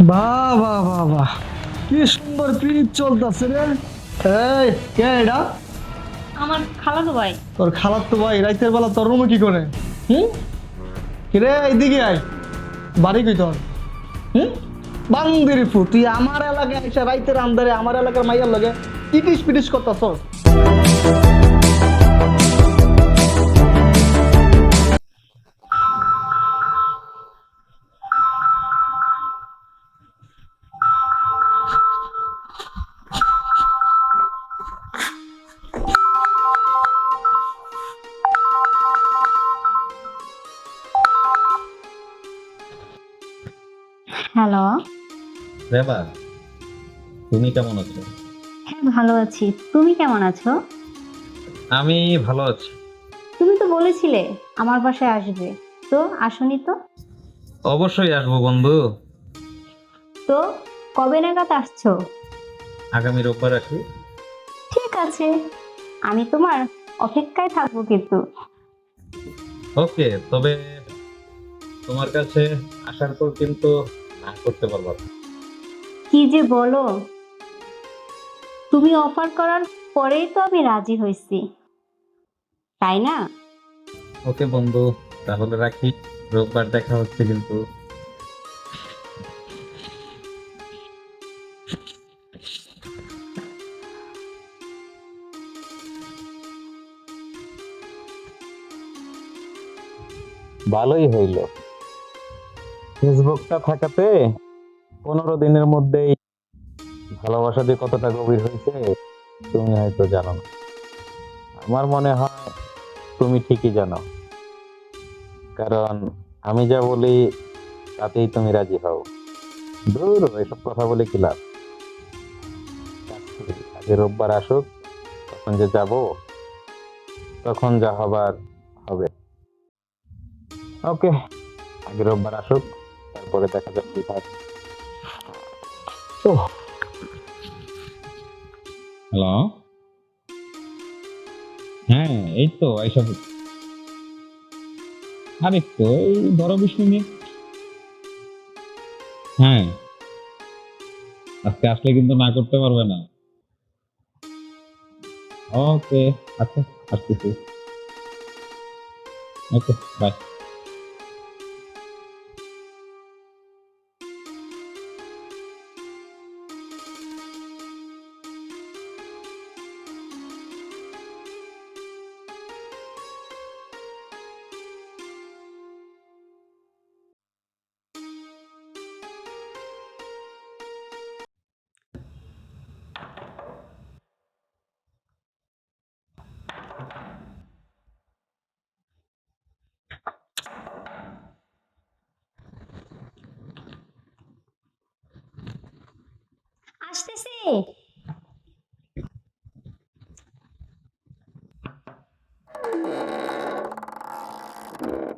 বাহ বাহ বাহ বাহ। কি সুন্দর পিরিত চলতেছে রে। এই কে এটা? আমার খালাতো ভাই। তোর খালার তো ভাই রাইতের বেলা তোর রুমে কি করে? হুম? কিরে এইদিকে আয়। বাড়ি কই তোর? হুম? বান্দির ফু তুই আমার এলাকায় এসে রাইতের আন্দারে আমার এলাকার মাইয়ার লগে ইটিস পিটিস করতেছ হ্যালো। রেবা তুমি কেমন আছো? হ্যাঁ ভালো আছি। তুমি কেমন আছো? আমি ভালো আছি। তুমি তো বলেছিলে আমার বাসায় আসবে। তো আসনি তো? অবশ্যই আসব বন্ধু। তো কবে নাগাদ আসছো? আগামী রোববার আসি। ঠিক আছে। আমি তোমার অপেক্ষায় থাকব কিন্তু। ওকে তবে তোমার কাছে আসার পর কিন্তু না করতে পারব কি যে বলো? তুমি অফার করার পরেই তো আমি রাজি হয়েছি। তাই না? ওকে বন্ধু তাহলে রাখি। রোববার দেখা হচ্ছে কিন্তু। ভালোই হইল। ফেসবুকটা থাকাতে পনেরো দিনের মধ্যেই ভালোবাসা যে কতটা গভীর হয়েছে, তুমি হয়তো জানো না। আমার মনে হয় তুমি ঠিকই জানো। কারণ আমি যা বলি, তাতেই তুমি রাজি হও। দূর, এসব কথা বলে কি লাভ? আগে রোববার আসুক, তখন যে যাব, তখন যা হবার হবে। ওকে, আগে রোববার আসুক। তারপরে দেখা যাক কি হয়। হ্যালো হ্যাঁ এই তো এইসব আরে তো এই ধরো বিশ মিনিট হ্যাঁ। আজকে আসলে কিন্তু না করতে পারবে না। ওকে আচ্ছা আসতেছি। ওকে বাই আসতেছি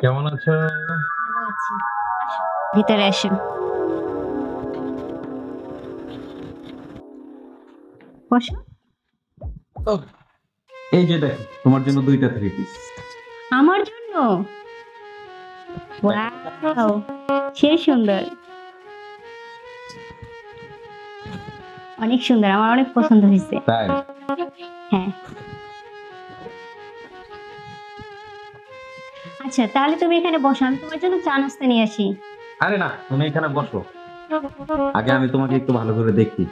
কেমন আছো? ভালো আছি আসো, ভিতরে আসো বসো। এই যে দেখো তোমার জন্য দুইটা থ্রি পিস আমার জন্য? ওয়াও সেই সুন্দর। অনেক সুন্দর আমার অনেক পছন্দ হয়েছে। তাই? হ্যাঁ। আচ্ছা তাহলে তুমি এখানে বসো আমি তোমার জন্য চা নাস্তা নিয়ে আসি। আরে না তুমি এখানে বসো। আগে আমি তোমাকে একটু ভালো করে দেখি।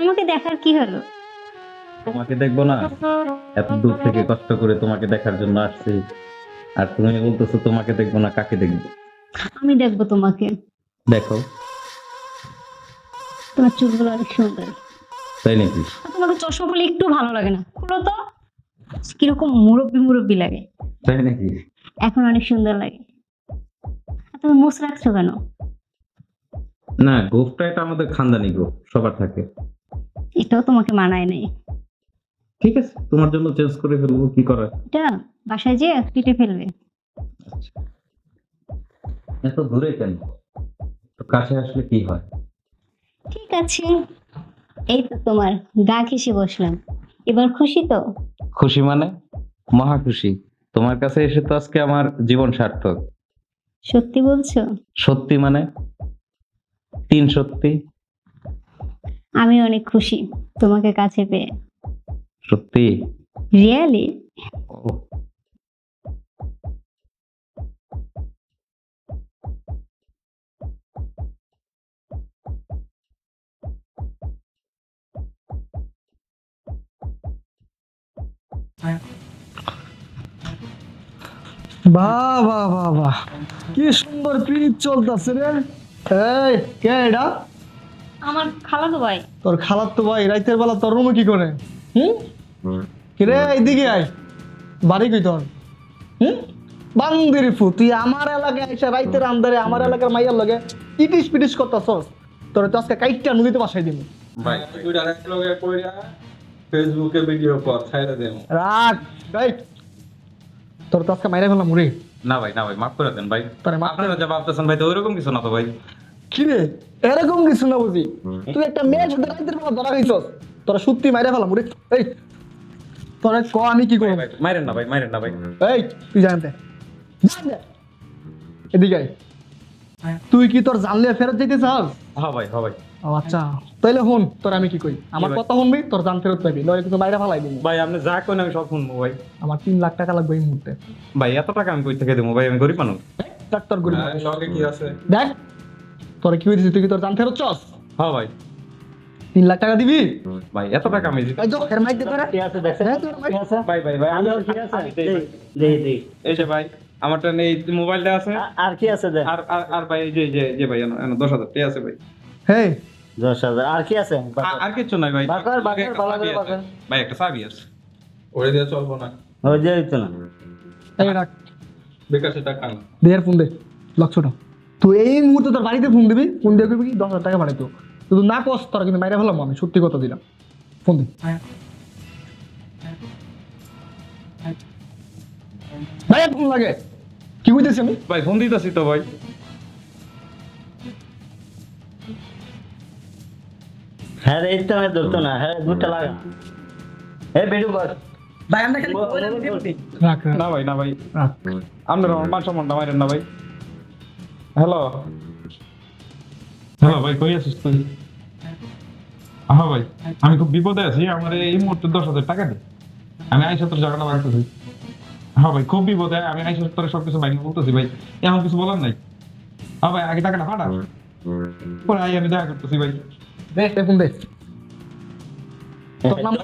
আমাকে দেখার কি হলো? তোমাকে দেখব না? এত দূর থেকে কষ্ট করে তোমাকে দেখার জন্য আসছি। আর তুমি বলতেছো তোমাকে দেখব না কাকে দেখব? আমি দেখব তোমাকে। দেখো। তোমার চুলগুলো অনেক সুন্দর তাই নাকি? তোমাকে চশমা পরলে একটু ভালো লাগে না। খুলো তো। কীরকম মুরব্বি মুরব্বি লাগে। তাই নাকি? এখন অনেক সুন্দর লাগে। তুমি মুছ রাখছো কেন? না গোফটা এটা আমাদের খানদানি গোফ সবার থাকে। এটাও তোমাকে মানায় নাই। ঠিক আছে তোমার জন্য চেঞ্জ করে ফেলব কি করার? এটা বাসায় যেয়ে কেটে ফেলবে। আচ্ছা। এত দূরে কেন? তো কাছে আসলে কি হয়? আছে এই তো তোমার গা ঘেসে বসলাম। এবার খুশি তো? খুশি মানে? মহা খুশি। তোমার কাছে এসে তো আজকে আমার জীবন সার্থক। সত্যি বলছো? সত্যি মানে? তিন সত্যি। আমি অনেক খুশি তোমাকে কাছে পেয়ে। সত্যি? রিয়েলি বাহ বাহ বাহ বাহ। কি সুন্দর পিরিত চলতেছে রে। এই কে এটা? আমার খালাতো ভাই। তোর খালার তো ভাই রাইতের বেলা তোর রুমে কি করে? হুম? এইদিকে আয়। বাড়ি কই তোর? হুম? বান্দির ফু তুই আমার এলাকায় এসে রাইতের আন্দারে আমার এলাকার মাইয়ার লগে ইটিস পিটিস করতাছস। তোর তো আজকে কাইটটা নদীতে বাসাই দিবি ভাই তুই ডাইরেক্ট লগে কইরা ফেসবুকে ভিডিও কর ছাইরা দেন রাখ রাইট তোর তো আজকে মাইরা ফেলাম মুড়ি। না ভাই না ভাই মাফ করে দেন ভাই। আপনারা যা ভাবতেছেন ভাই তো ওইরকম কিছু না তো ভাই। কিরে এরকম কিছু না বুঝি। তুই একটা মেয়ের সাথে রাইতের বেলা ধরা গেছস তোরা সত্যি মাইরা ফেলাম মুড়ি। এই তোরা ক আমি কি করব? ভাই মাইরেন না ভাই মাইরেন না ভাই। এই তুই জানতে জানতে এদিকে আয়। তুই কি তোর জানলে ফেরত যেতে চাস? হ্যাঁ ভাই হ্যাঁ ভাই। ও আচ্ছা। তাইলে হন তোর আমি কি কই? আমার কথা শুনবি তোর জান ফেরত পাবি নইলে কিন্তু বাইরে ফালাই দিবি। ভাই আপনি যা কোন আমি সব শুনব ভাই। আমার তিন লাখ টাকা লাগবে এই মুহূর্তে। ভাই এত টাকা আমি কই থেকে দেবো? ভাই আমি গরিব মানুষ। ডাক্তার করি লগে কি আছে? দেখ তোর কি হয়েছে তুই কি তোর জান ফেরত চাস হ্যাঁ ভাই। তিন লাখ টাকা দিবি? ভাই এত টাকা আমি তো এর মাইক দে তোরা। হ্যাঁ, তোর mic। ভাই ভাই ভাই আমি আমি দেই ভাই। এই যে ভাই আমারটা নেই মোবাইলটা আছে। আর কি আছে দে? আর আর ভাই এই যে যে যে ভাই এনো এনো দশ হাজার টাকা আছে ভাই। হেই দশ হাজার আর কি আছে? আর- আর কিছু নাই ভাই। বাকর, বাকর, ভালো করে চাবি ভাই একটা চাবি আছে। ওরে দিয়ে চলবো না। ওই যে হইতো না। এই রাখ। বিকাশে টাকা না দে ফোন দে। লক্ষটা তুই এই মুহূর্তে তোর বাড়িতে ফোন দিবি ফোন দিয়ে করবি কি? দশ হাজার টাকা পাঠাইতো তুই না কস তোরা কিন্তু মাইরা ফেলাম আমি সত্যি কথা দিলাম। ফোন দি। ভাই ফোন লাগে। কি বুঝতেছি আমি? ভাই ফোন দিতেছি তো ভাই। হ্যাঁ রে, আমি ধরতো না। হ্যাঁ দুটা লাগা। এই বেডু বল ভাই আমরা খালি রাখ রাখ। না ভাই না ভাই রাখ। আমার মান সম্মানটা মারেন না ভাই। হ্যালো। হ্যালো ভাই কই আছিস তুই? হ্যাঁ ভাই আমি খুব বিপদে আছি আমার এই মুহূর্তে দশ হাজার টাকা দে। আমি আইসা তোর জায়গাটা বাড়তেছি হ্যাঁ ভাই খুব বিপদে আমি আইসা তোর সবকিছু বাইরে বলতেছি ভাই। এমন কিছু বলার নাই। হ্যাঁ ভাই আগে টাকাটা ফাটা পরে আই আমি দেখা করতেছি ভাই দে ফোন দে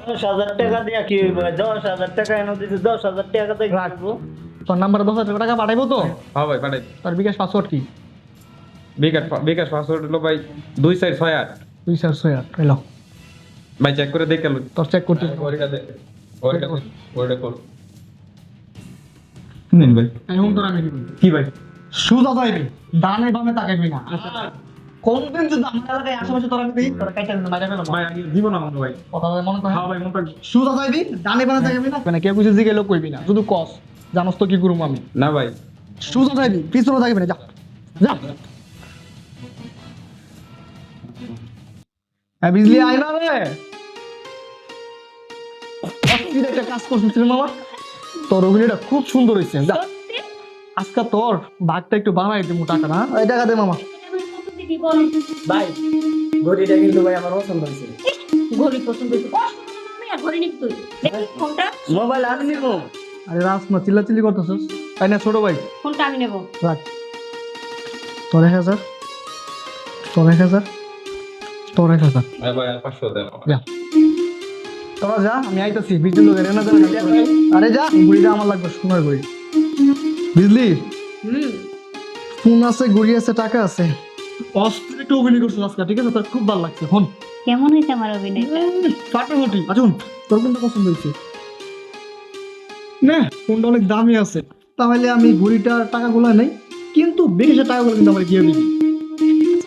দশ হাজার টাকা দিয়া কি দশ হাজার টাকা এনে দিছে দশ হাজার টাকা দিয়ে কি তোর নাম্বারে দশ হাজার টাকা পাঠাইবো তো হ্যাঁ ভাই পাঠাই তোর বিকাশ পাসওয়ার্ড কি বিকাশ বিকাশ পাসওয়ার্ড হলো ভাই দুই চার ছয় আট দুই চার ছয় আট এলো ভাই চেক করে দেখে লো তোর চেক করতে নিন ভাই এখন তোর আমি কি ভাই সুজা যাইবি ডানে বামে তাকাইবি না কোন দিন যদি আমার এলাকায় আশেপাশে তোর আমি দিই তোর কাইটা ফেলাম ভাই আমার ভাই। কথা মনে করে হ্যাঁ ভাই যাইবি ডানে বামে তাকাইবি না? মানে কেউ কিছু জিগে লোক কইবি না শুধু কস জানোস তো কি করুম আমি। না ভাই। যাইবি পিছনে থাকবি না যা। যা। হ্যাঁ বিজলি আয় না রে। অস্থির একটা কাজ করছিস মামা। তোর অভিনয়টা খুব সুন্দর হয়েছে যা। আজকে তোর ভাগটা একটু বানাই দিমু টাকা না এই টাকা দে মামা। ভাই ঘড়িটা কিন্তু ভাই আমার পছন্দ হয়েছে। ঘড়ি পছন্দ হয়েছে। ঘড়ি নিবি তুই ফোনটা মোবাইল আমি নিবো। আরে রাস চিল্লাচিল্লি করতেছিস? তাই না ছোট ভাই? ফোনটা আমি নেব? রাখ। তোর এক হাজার। তোর এক হাজার। তোর এক হাজার। ভাই ভাই আর পাঁচশো দেন। যা। তোরা যা আমি আইতাছি। বিজলি লোকের এনে দেবে আরে যা গুড়িটা আমার লাগবে সোনার গুড়ি বুঝলি? হুম। ফোন আছে গুড়ি আছে টাকা আছে। অস্থির অভিনয় করছিস আজকে ঠিক আছে? তোর খুব ভালো লাগছে। হন। কেমন হয়েছে আমার অভিনয়টা ফাটাফাটি। আচ্ছা তোর কোনটা পছন্দ হয়েছে? না ফোনটা অনেক দামি আছে। তাহলে আমি ঘুড়িটার টাকাগুলো নেই কিন্তু বেশি টাকাগুলো কিন্তু আমার গিয়ে দিবি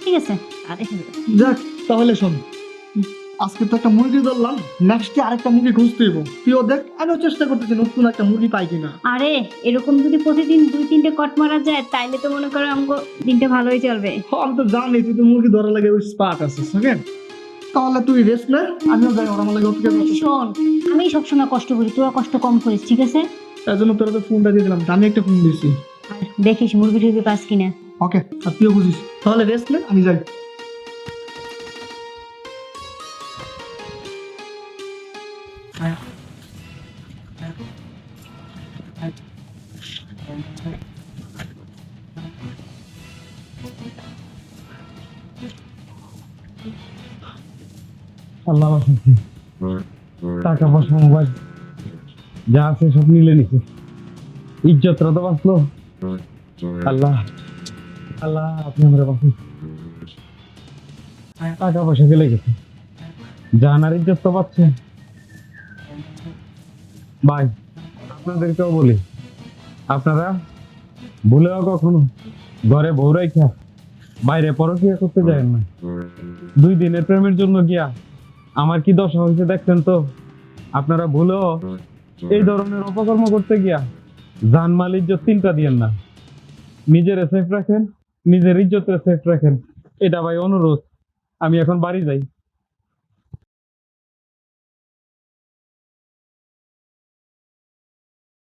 ঠিক আছে যাক তাহলে শোন। আজকে তো একটা মুরগি ধরলাম নেক্সটে আরেকটা মুরগি খুঁজতে হইব। তুইও দেখ আমিও চেষ্টা করতেছি নতুন একটা মুরগি পাই কিনা। আরে এরকম যদি প্রতিদিন দুই তিনটে কট মারা যায় তাইলে তো মনে করো আমাকে দিনটা ভালোই চলবে। হ, আমি তো জানি তুই তো মুরগি ধরা লাগে ওই স্পাট আছিস ওকে তাহলে তুই রেস্ট নে আমিও যাই ওর আমার লাগে অপেক্ষা করছিস শোন আমি সবসময় কষ্ট করি তোরা কষ্ট কম করিস ঠিক আছে? তার জন্য তোরা তো ফোনটা দিয়ে দিলাম আমি একটা ফোন দিয়েছি আর দেখিস মুরগি টুরগি পাস কিনা। ওকে আর তুইও বুঝিস তাহলে রেস্ট নে আমি যাই। আল্লাহ টাকা পয়সা, মোবাইল, যা আছে সব নিলে নিছে। ইজ্জতটা তো বাঁচলো। আল্লাহ আল্লাহ আপনি আমরা বাঁচুন। টাকা পয়সা গেলে গেছে। জানার ইজ্জত তো পাচ্ছে ভাই, আপনাদেরকেও বলি, আপনারা ভুলেও কখনো ঘরে বউ রাইখা বাইরে পরকিয়া করতে যায় না। দুই দিনের প্রেমের জন্য গিয়া আমার কি দশা হয়েছে দেখছেন তো? আপনারা ভুলেও এই ধরনের অপকর্ম করতে গিয়া জানমাল ইজ্জত তিনটা দিয়েন না। নিজের সেফ রাখেন, নিজের ইজ্জতের সেফ রাখেন। এটা ভাই অনুরোধ, আমি এখন বাড়ি যাই।